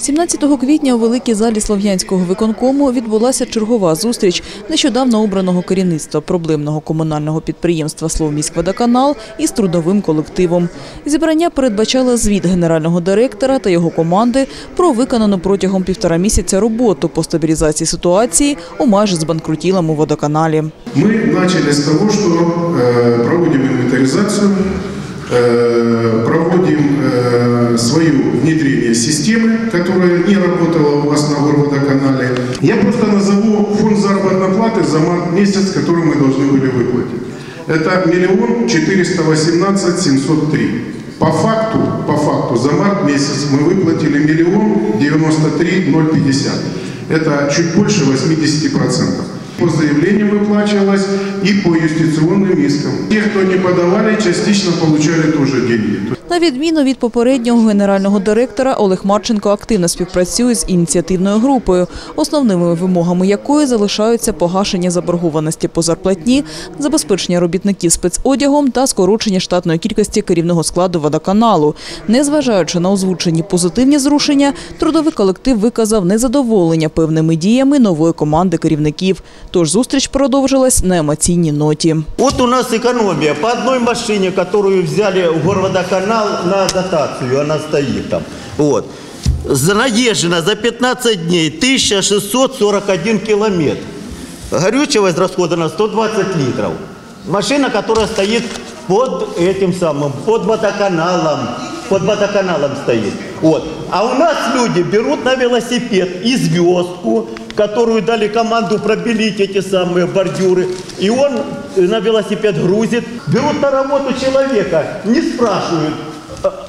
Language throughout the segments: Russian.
17 квітня у великій залі Слов'янського виконкому відбулася чергова зустріч нещодавно обраного керівництва проблемного комунального підприємства «Словміськводоканал» із трудовим колективом. Зібрання передбачало звіт генерального директора та його команди про виконану протягом півтора місяця роботу по стабілізації ситуації у майже збанкрутілому водоканалі. Мы начали с того, что э, проводим инвентаризацию, э, проводим э, свое внедрение системы, которая не работала у вас на горводоканале. Я просто назову фонд заработной платы за март месяц, который мы должны были выплатить. Это миллион четыреста восемнадцать семьсот три. По факту, по факту за март месяц мы выплатили миллион девяносто три ноль пятьдесят. Это чуть больше 80 процентов. По заявлениям выплачивалось и по юстиционным искам. Те, кто не подавали, частично получали тоже деньги. На відміну від попереднього генерального директора, Олег Марченко активно співпрацює з ініціативною групою, основними вимогами якої залишаються погашення заборгованості по зарплатні, забезпечення робітників спецодягом та скорочення штатної кількості керівного складу водоканалу. Незважаючи на озвучені позитивні зрушення, трудовий колектив виказав незадоволення певними діями нової команди керівників. Тож зустріч продовжилась на емоційній ноті. Вот у нас экономия. По одной машине, которую взяли в горводоканал на дотацию, она стоит там. Вот. За- Наезжено за 15 дней 1641 километр. Горючего израсходовано 120 литров. Машина, которая стоит под этим самым, под водоканалом. Под водоканалом стоит. Вот. А у нас люди берут на велосипед и звездку, которую дали команду пробелить эти самые бордюры. И он на велосипед грузит. Берут на работу человека, не спрашивают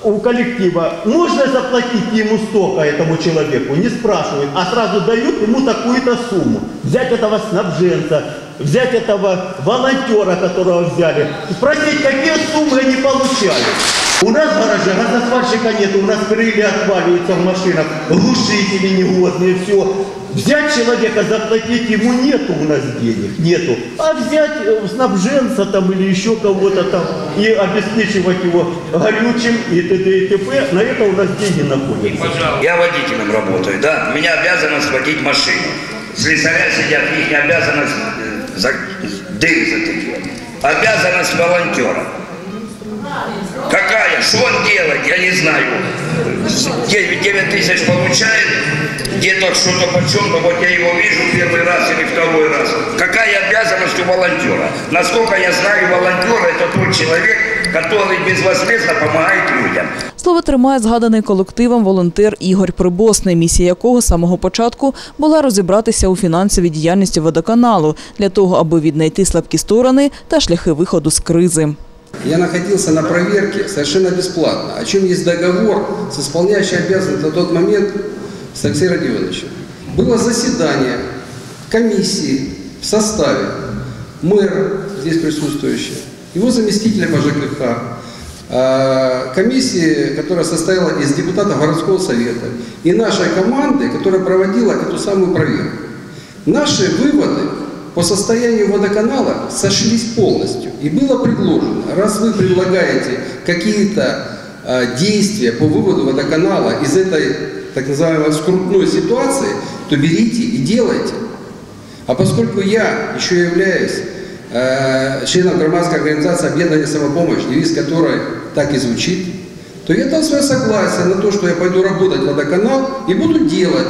у коллектива, можно заплатить ему столько этому человеку, не спрашивают, а сразу дают ему такую-то сумму. Взять этого снабженца, взять этого волонтера, которого взяли, спросить, какие суммы они получали. У нас в гараже газосварщика нет, у нас крылья отваливаются в машинах, глушители негодные, все. Взять человека, заплатить ему нету у нас денег, нету. А взять э, снабженца там или еще кого-то там и обеспечивать его горючим и т.д. и т.п. На это у нас деньги находятся. Я водителем работаю, да. У меня обязанность водить машину. Слесаря сидят, их обязанность э, за, дым затыкивать. Обязанность волонтера. Какая? Что он делает? Я не знаю. 9, 9 тысяч получает, где-то что-то почем-то, вот я его вижу первый раз или второй раз. Какая обязанность у волонтера? Насколько я знаю, волонтер это тот человек, который безвозмездно помогает людям. Слово тримає згаданий колективом волонтер Ігор Прибосний, місія якого з самого початку була розібратися у фінансовій діяльності водоканалу для того, аби віднайти слабкі сторони та шляхи виходу з кризи. Я находился на проверке совершенно бесплатно, о чем есть договор с исполняющей обязанность на тот момент с Алексеем Родионовичем. Было заседание комиссии в составе мэра, здесь присутствующего, его заместителя по ЖКХ, э, комиссии, которая состояла из депутатов городского совета, и нашей команды, которая проводила эту самую проверку. Наши выводы по состоянию водоканала сошлись полностью. И было предложено, раз вы предлагаете какие-то э, действия по выводу водоканала из этой так называемой скрутной ситуации, то берите и делайте. А поскольку я еще являюсь э, членом громадской организации «Объединение самопомощь», девиз которой так и звучит, то я дал свое согласие на то, что я пойду работать в водоканал и буду делать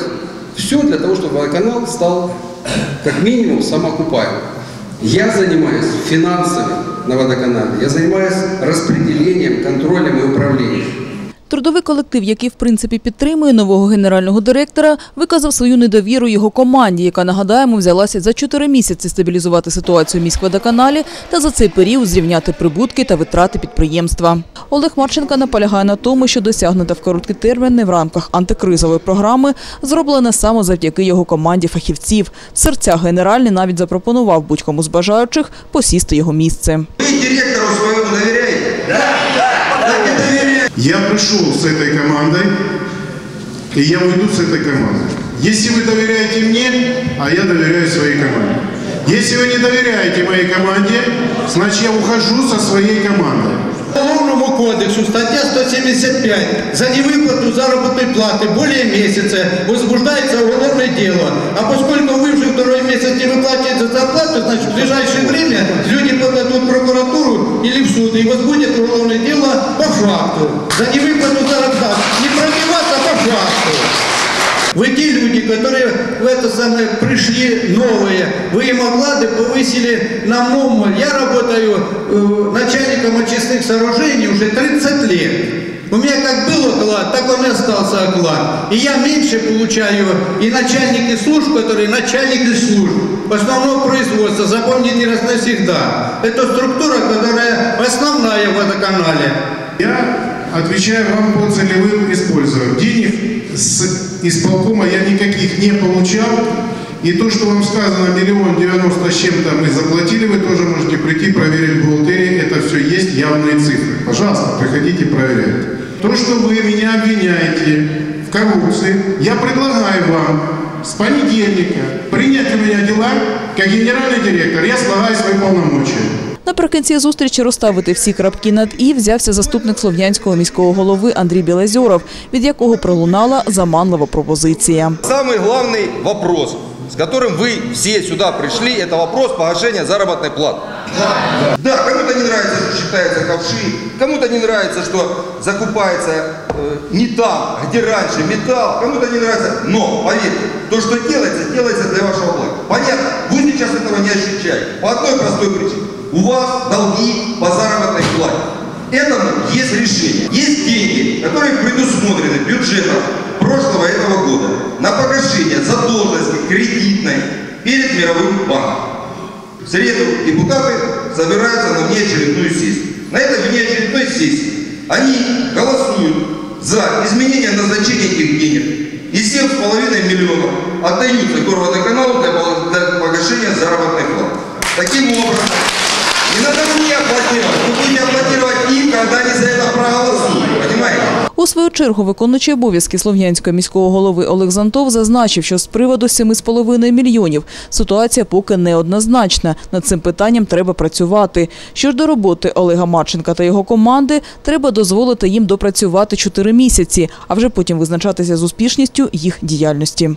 все для того, чтобы водоканал стал как минимум самоокупаемым. Я занимаюсь финансами на водоканале, я занимаюсь распределением, контролем и управлением. Трудовий колектив, який в принципі підтримує нового генерального директора, виказав свою недовіру його команді, яка нагадаємо взялася за чотири місяці стабілізувати ситуацію в міськводоканалі та за цей період зрівняти прибутки та витрати підприємства. Олег Марченко наполягає на тому, що досягнуте в короткий термін в рамках антикризової програми зроблене саме завдяки його команді фахівців. Серця генеральний навіть запропонував будь-кому з бажаючих посісти його місце. Вы директору своему доверяете? Я пришел с этой командой, и я уйду с этой командой. Если вы доверяете мне, а я доверяю своей команде. Если вы не доверяете моей команде, значит я ухожу со своей командой. Головному кодексу, статья 175, за невыплату заработной платы более месяца возбуждается уголовное дело. А поскольку вы уже второй месяц не выплачиваете зарплату, значит в ближайшее время люди подадут в прокуратуру или в суд и возбудят уголовное дело по факту. За невыплату зарплаты. Не а по факту. Вы те люди, которые в это самое пришли новые, вы им оклады повысили намного. Я работаю э, начальником очистных сооружений уже 30 лет. У меня как был оклад, так он и остался оклад. И я меньше получаю, и начальники служб, которые начальники служб, основного производства, запомните раз навсегда. Это структура, которая основная в водоканале. Я отвечаю вам по целевым использованиям. Денег с исполкома я никаких не получал. И то, что вам сказано, миллион девяносто с чем-то мы заплатили, вы тоже можете прийти проверить в бухгалтерии. Это все есть явные цифры. Пожалуйста, приходите проверять. То, что вы меня обвиняете в коррупции, я предлагаю вам с понедельника принять у меня дела как генеральный директор. Я слагаю свои полномочия. Наприкінці зустрічі розставити всі крапки над «і» взявся заступник слов'янського міського голови Андрій Білозьоров, від якого пролунала заманлива пропозиція. Самый главный вопрос, с которым вы все сюда пришли, это вопрос погашения заработной платы. Да, кому-то не нравится, что считается ковши, кому-то не нравится, что закупается э, не там, где раньше металл, кому-то не нравится. Но, поверьте, то, что делается, делается для вашего блага. Понятно, вы сейчас этого не ощущаете. По одной простой причине. У вас долги по заработной плате. Этому есть решение. Есть деньги, которые предусмотрены бюджетом прошлого этого года на погашение задолженности кредитной перед мировым банком. В среду депутаты собираются на внеочередную сессию. На этой внеочередной сессии они голосуют за изменение назначения этих денег. И 7,5 миллионов отдаются горводоканалу для чергу виконуючий обов'язки слов'янського міського голови Олег Зантов зазначив, що з приводу 7,5 мільйонів ситуація поки неоднозначна. Над цим питанням треба працювати. Що ж до роботи Олега Марченка та його команди, треба дозволити їм допрацювати 4 місяці, а вже потім визначатися з успішністю їх діяльності.